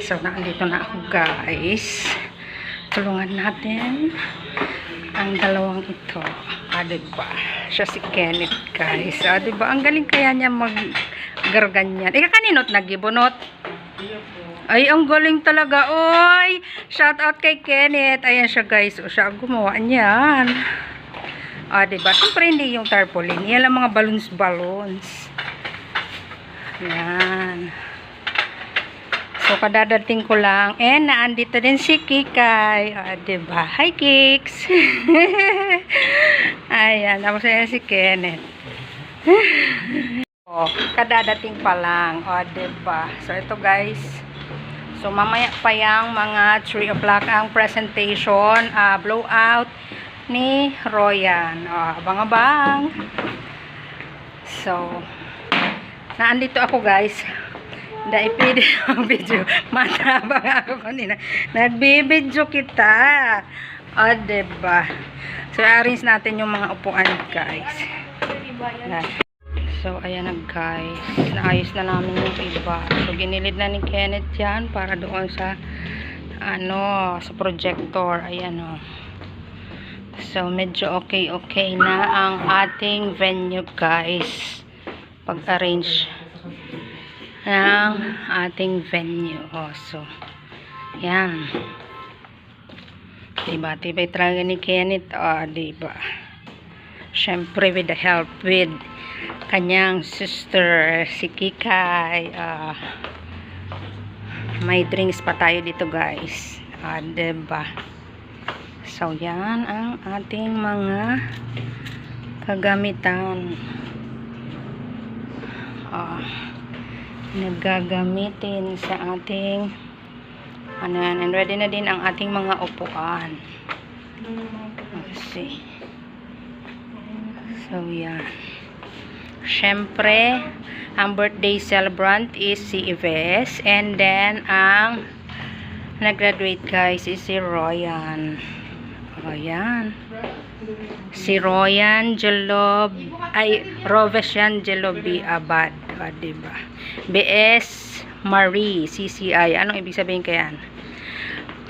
So, nandito na ako guys. Tulungan natin ang dalawang ito. Ah, diba? Siya si Kenneth guys. Ah, diba? Ang galing kaya niya mag-garganyan. Ika kaninot nagibunot? Ay, ang galing talaga. Oy! Shout out kay Kenneth. Ayan siya guys. O, siya gumawa niyan. Ah, diba? Siyempre hindi yung tarpaulin. Yan lang mga balloons-balloons. Yan. So, kadadating ko lang. And, naandito din si Kikay. Ah, diba? Hi, Kiks! Ayan. Tapos, ayan si Kenneth. oh, kadadating pa lang. O, diba? So, ito guys. So, mamaya pa yung mga 3 o'clock ang presentation, ah, blowout ni Royan. O, abang-abang. So, naandito ako guys. Pwede ang video. Matabang ako kanina. Nagbibidyo kita. O, diba? So, arrange natin yung mga upuan guys. So, ayan na guys. Naayos na namin yung iba. So, ginilid na ni Kenneth yan para doon sa ano, sa projector. Ayan o. So, medyo okay-okay na ang ating venue guys. Pag-arrange ng ating venue. Oh, so, yan. Diba? Tibay talaga ni Kenneth. Oh, diba? Siyempre, with the help with kanyang sister, si Kikay. ah may drinks pa tayo dito, guys. Ah, diba? So, yan ang ating mga kagamitan. Ah, naggagamitin sa ating yan, and ready na din ang ating mga upuan. See. So, yan. Siyempre, ang birthday celebrant is si Ives. And then, ang nag-graduate guys is si Royan. O, yan. Si Royan Jelob, ay, Rovesian Jelobi Abad. O, diba? BS Marie, CCI. Anong ibig sabihin kayan?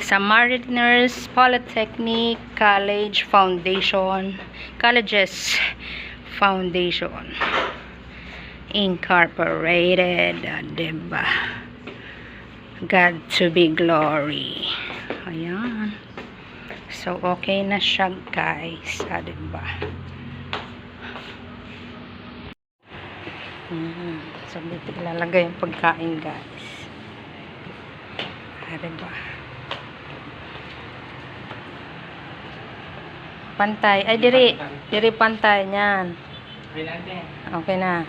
Sa Mariners Polytechnic College Foundation, Colleges Foundation Incorporated, ah, diba? God to be glory. Ayan. So, okay na siya, guys. Ah, diba? Mm. So, dito ilalagay yung pagkain, guys. Ah, diba? Pantay. Ay, diri. Diri pantay. Yan. Okay na.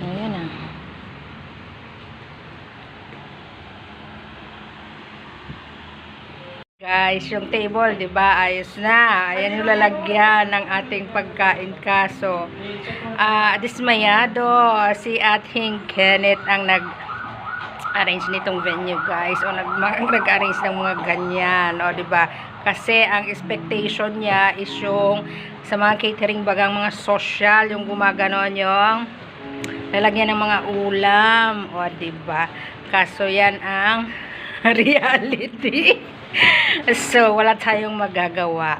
Ayan na. Guys, yung table, 'di ba? Ayos na. Ayan yung lalagyan ng ating pagkain kaso. Ah, dismayado si ating Kenneth ang nag arrange nitong venue guys o nag nag-arrange ng mga ganyan o di ba kasi ang expectation niya is yung sa mga catering bagang mga social yung gumaganon yung lalagyan ng mga ulam o di ba kaso yan ang reality so wala tayong magagawa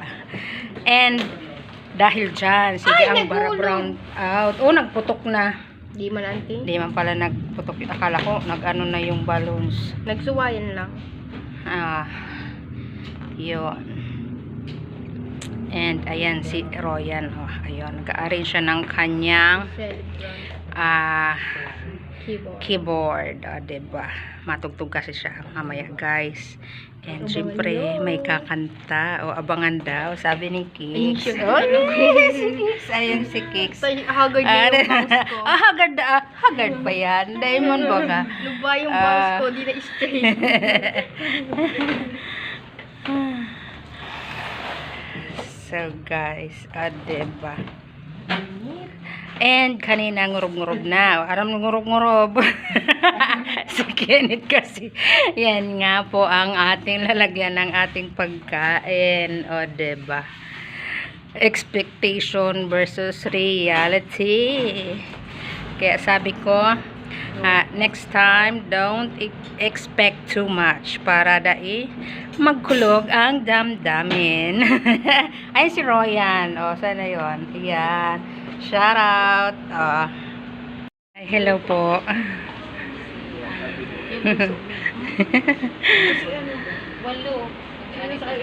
and dahil dyan sige ang bara brown out oh nagputok na Di man auntie. hindi man pala nagputok akala ko nag-ano na yung balloons Nagsuwayan lang. Ah, yun. And, ayan si Royan. Oh, ayun, nag-arrange siya ng kanyang ah, Keyboard. keyboard. Oh, diba? Matugtog kasi siya mamaya, guys. And, syempre, may kakanta. O, abangan daw. Sabi ni Kix. Oh, si Kix. Ayun si Kix. Ah, na yung mouse ko. ah, hagard, ah, hagard pa yan. Diamond ba ka? Luba yung Ah. mouse ko, di na straight. So guys, ah, diba? And kanina ngurob-ngurob na. Aram ngurob-ngurob. Si Kenneth kasi. Yan nga po ang ating lalagyan ng ating pagkain. O, diba? expectation versus reality. Kaya sabi ko, ah, next time, don't e- expect too much para dai magkulog ang damdamin. Ay, si Royan. O, sana yon Ayan. Shout out. Oh. Hello po. Walo. Ano sa